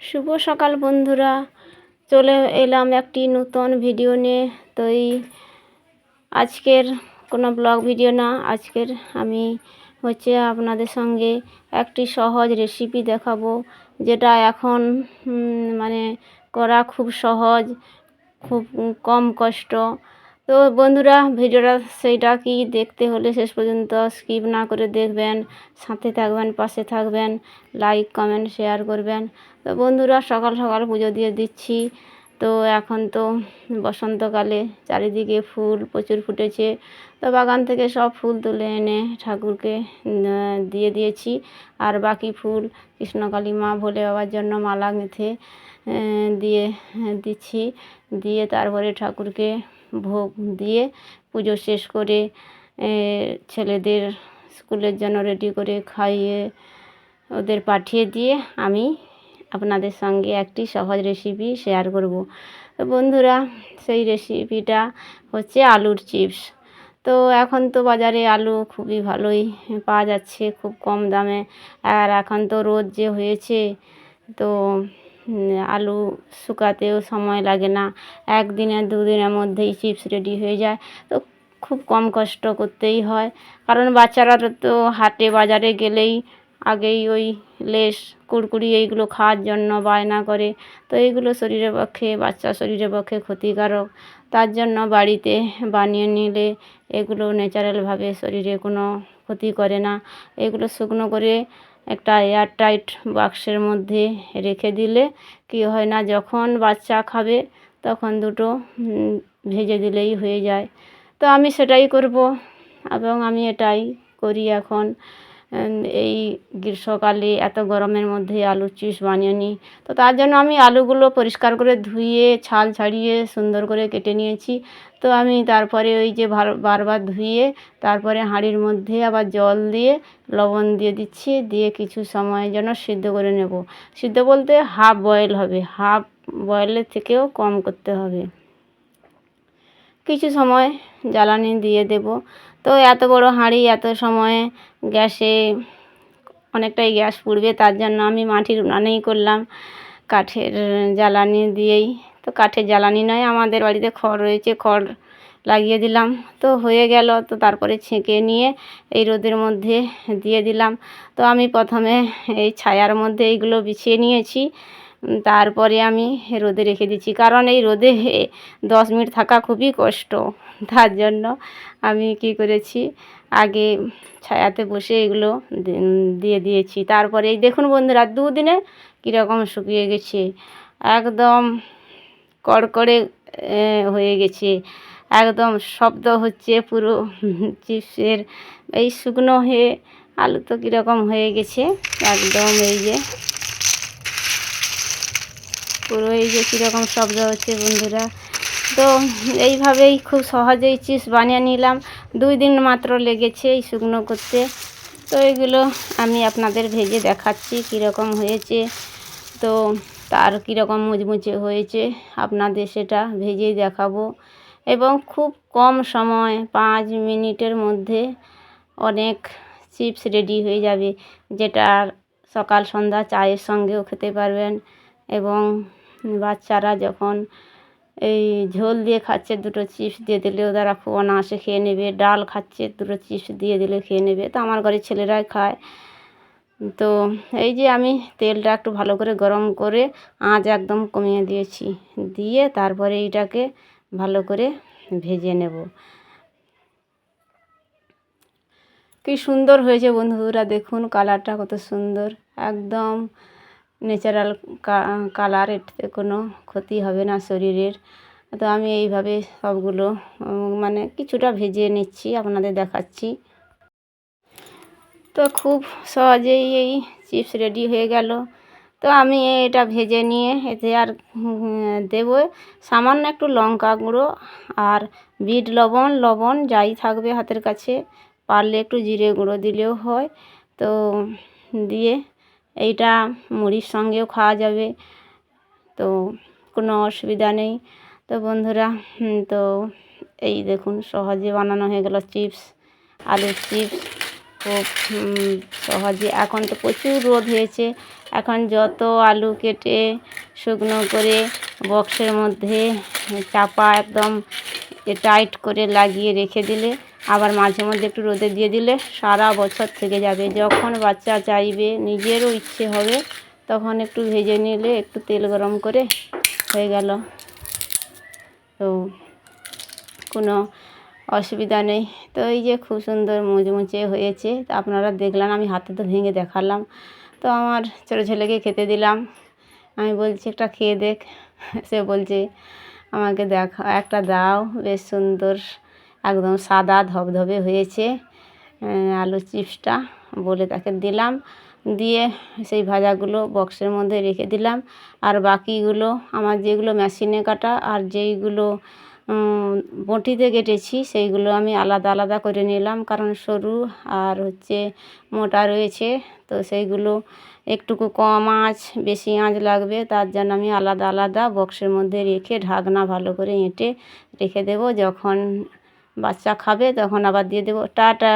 শুভ সকাল বন্ধুরা। চলে এলাম একটি নতুন ভিডিও নিয়ে। তো এই আজকের কোনো ব্লগ ভিডিও না, আজকের আমি হচ্ছে আপনাদের সঙ্গে একটি সহজ রেসিপি দেখাবো, যেটা এখন মানে করা খুব সহজ, খুব কম কষ্ট। তো বন্ধুরা, ভিডিওটা সেইটা কি দেখতে হলে শেষ পর্যন্ত স্কিপ না করে দেখবেন, সাথে থাকবেন, পাশে থাকবেন লাইক কমেন্ট শেয়ার করবেন। তো বন্ধুরা, সকাল সকাল পুজো দিয়ে দিচ্ছি। তো এখন তো বসন্তকালে চারিদিকে ফুল প্রচুর ফুটেছে। তো বাগান থেকে সব ফুল তুলে এনে ঠাকুরকে দিয়ে দিয়েছি। আর বাকি ফুল কৃষ্ণকালী মা, ভোলে বাবার জন্য মালা গেঁথে দিয়ে, দিচ্ছি। দিয়ে তারপরে ঠাকুরকে ভোগ দিয়ে পুজো শেষ করে ছেলেদের স্কুলের জন্য রেডি করে খাইয়ে ওদের পাঠিয়ে দিয়ে আমি আপনাদের সঙ্গে একটি সহজ রেসিপি শেয়ার করব। তো বন্ধুরা, সেই রেসিপিটা হচ্ছে আলুর চিপস তো এখন তো বাজারে আলু খুবই ভালোই পাওয়া যাচ্ছে, খুব কম দামে। আর এখন তো রোদ যে হয়েছে, তো আলু শুকাতেও সময় লাগে না। একদিনে, দুদিনের মধ্যেই চিপস রেডি হয়ে যায়। তো খুব কম কষ্ট করতেই হয়। কারণ বাচ্চারা তো হাটে, বাজারে গেলেই আগেই ওই লেস, কুড়কুড়ি এইগুলো খাওয়ার জন্য বায়না করে। তো এইগুলো শরীরের পক্ষে, বাচ্চা শরীরের পক্ষে ক্ষতিকারক। তার জন্য বাড়িতে বানিয়ে নিলে এগুলো ন্যাচারালভাবে শরীরে কোনো ক্ষতি করে না। এগুলো শুকনো করে একটা এয়ারটাইট বাক্সের মধ্যে রেখে দিলে কি হয় না, যখন বাচ্চা খাবে তখন দুটো ভেজে দিলেই হয়ে যায়। তো আমি সেটাই করব এবং আমি এটাই করি এখন। এই গ্রীষ্মকালে এত গরমের মধ্যে আলুর চিপস বানিয়ে নিই তো তার জন্য আমি আলুগুলো পরিষ্কার করে ধুয়ে, ছাল ছাড়িয়ে, সুন্দর করে কেটে নিয়েছি। তো আমি তারপরে ওই যে বারবার ধুয়ে, তারপরে হাঁড়ির মধ্যে আবার জল দিয়ে লবণ দিয়ে দিচ্ছি, দিয়ে কিছু সময় যেন সিদ্ধ করে নেব। সিদ্ধ বলতে হাফ বয়েল হবে, হাফ বয়েলের থেকেও কম করতে হবে। কিছু সময় জ্বালানি দিয়ে দেব। তো এত বড় হাঁড়ি, এত সময়ে গ্যাসে অনেকটাই গ্যাস পুড়বে, তার জন্য আমি মাটির উনানেই করলাম। কাঠের জ্বালানি দিয়েই। তো কাঠের জ্বালানি নয়, আমাদের বাড়িতে খড় রয়েছে, খড় লাগিয়ে দিলাম। তো হয়ে গেল, তো তারপরে ছেঁকে নিয়ে এই রোদের মধ্যে দিয়ে দিলাম। তো আমি প্রথমে এই ছায়ার মধ্যে এইগুলো বিছিয়ে নিয়েছি। তারপরে আমি রোদে রেখে দিচ্ছি, কারণ এই রোদে দশ মিনিট থাকা খুবই কষ্ট। তার জন্য আমি কি করেছি? আগে ছায়াতে বসে এগুলো দিয়ে দিয়েছি। তারপরে এই দেখুন বন্ধুরা, দুদিনে কীরকম শুকিয়ে গেছে। একদম কড়কড়ে হয়ে গেছে। একদম শব্দ হচ্ছে পুরো চিপসের। এই শুকনো হয়ে আলু তো কীরকম হয়ে গেছে। একদম এই যে পুরো এই যে কীরকম শব্দ হচ্ছে বন্ধুরা। তো এইভাবেই খুব সহজেই চিপস বানিয়ে নিলাম। দুই দিন মাত্র লেগেছে এই শুকনো করতে। তো এগুলো আমি আপনাদের ভেজে দেখাচ্ছি কীরকম হয়েছে। তো তার কীরকম মুচমুচে হয়েছে, আপনাদের সেটা ভেজেই দেখাবো। এবং খুব কম সময়, পাঁচ মিনিটের মধ্যে অনেক চিপস রেডি হয়ে যাবে, যেটা সকাল সন্ধ্যা চায়ের সঙ্গেও খেতে পারবেন। এবং বাচ্চারা যখন এই ঝোল দিয়ে খাচ্ছে, দুটো চিপস দিয়ে দিলেও তারা খুব অনায়াসে খেয়ে নেবে, ডাল খাচ্ছে, দুটো চিপস দিয়ে দিলে খেয়ে নেবে। তো আমার ঘরে ছেলেরাই খায়। তো এই যে আমি তেলটা একটু ভালো করে গরম করে আঁচ একদম কমিয়ে দিয়েছি, দিয়ে তারপরে এইটাকে ভালো করে ভেজে নেব। কি সুন্দর হয়েছে বন্ধুরা, দেখুন কালারটা কত সুন্দর, একদম ন্যাচারাল কালার এতে কোনো ক্ষতি হবে না শরীরের। তো আমি এইভাবে সবগুলো মানে কিছুটা ভেজে নিচ্ছি, আপনাদের দেখাচ্ছি। তো খুব সহজেই এই চিপস রেডি হয়ে গেল। তো আমি এটা ভেজে নিয়ে এতে আর দেবো সামান্য একটু লঙ্কা গুঁড়ো আর বিট লবণ লবণ যাই থাকবে হাতের কাছে, পারলে একটু জিরে গুঁড়ো দিলেও হয়। তো, দিয়ে এইটা মুড়ির সঙ্গেও খাওয়া যাবে। তো কোনো অসুবিধা নেই। তো বন্ধুরা তো এই দেখুন সহজে বানানো হয়ে গেল চিপস, আলুর চিপস। খুব সহজে। এখন তো প্রচুর রোদ হয়েছে। এখন যত আলু কেটে শুকনো করে বক্সের মধ্যে চাপা একদম টাইট করে লাগিয়ে রেখে দিলে আবার মাঝে মধ্যে একটু রোদে দিয়ে দিলে সারা বছর থেকে যাবে। যখন বাচ্চা চাইবে, নিজেরও ইচ্ছে হবে, তখন একটু ভেজে নিলে একটু তেল গরম করে হয়ে গেল। তো কোনো অসুবিধা নেই। তো এই যে খুব সুন্দর মুচমুচে হয়েছে, তা আপনারা দেখলেন আমি হাতে তো ভেঙে দেখালাম। তো আমার ছোটো ছেলেকে খেতে দিলাম। আমি বলছি, একটা খেয়ে দেখ। সে বলছে, আমাকে দেখা, একটা দাও, বেশ সুন্দর। একদম সাদা ধবধবে হয়েছে আলু চিপসটা বলে তাকে দিলাম। দিয়ে সেই ভাজাগুলো বক্সের মধ্যে রেখে দিলাম। আর বাকিগুলো, আমার যেগুলো মেশিনে কাটা আর যেইগুলো বঁটিতে কেটেছি, সেইগুলো আমি আলাদা আলাদা করে নিলাম। কারণ সরু আর হচ্ছে মোটা রয়েছে, তো সেইগুলো একটুকু কম আঁচ, বেশি আঁচ লাগবে। তার জন্য আমি আলাদা আলাদা বক্সের মধ্যে রেখে ঢাকনা ভালো করে এঁটে রেখে দেবো। যখন বাচ্চা খাবে তখন আবার দিয়ে দেবো। টাটা।